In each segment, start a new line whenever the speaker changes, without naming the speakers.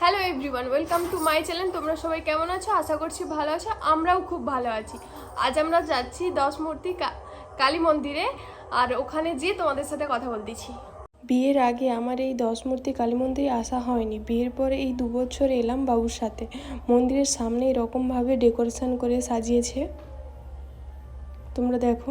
Hello everyone welcome to my channel তোমরা সবাই কেমন আছো? আশা করছি ভালো আছো। আমরাও খুব ভালো আছি। আজ আমরা যাচ্ছি দশ মূর্তি কালী মন্দিরে আর ওখানে যেয়ে তোমাদের সাথে কথা বলতেছি। বিয়ের আগে আমার এই দশ মূর্তি কালী মন্দিরে আসা হয়নি। বিয়ের পরে এই দুবছর এলাম বাবুর সাথে। মন্দিরের সামনে এরকমভাবে ডেকোরেশন করে সাজিয়েছে। তোমরা দেখো।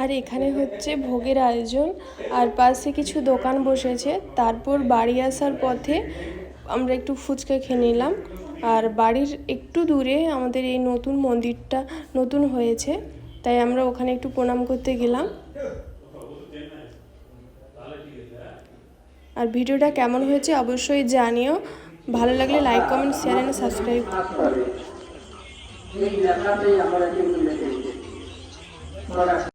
আর এখানে হচ্ছে ভোগের আয়োজন। আর পাশে কিছু দোকান বসেছে। তারপর বাড়ি আসার পথে আমরা একটু ফুচকা খেয়ে নিলাম। আর বাড়ির একটু দূরে আমাদের এই নতুন মন্দিরটা নতুন হয়েছে। তাই আমরা ওখানে একটু প্রণাম করতে গেলাম। আর ভিডিওটা কেমন হয়েছে অবশ্যই জানিও। ভালো লাগলে like comment share and subscribe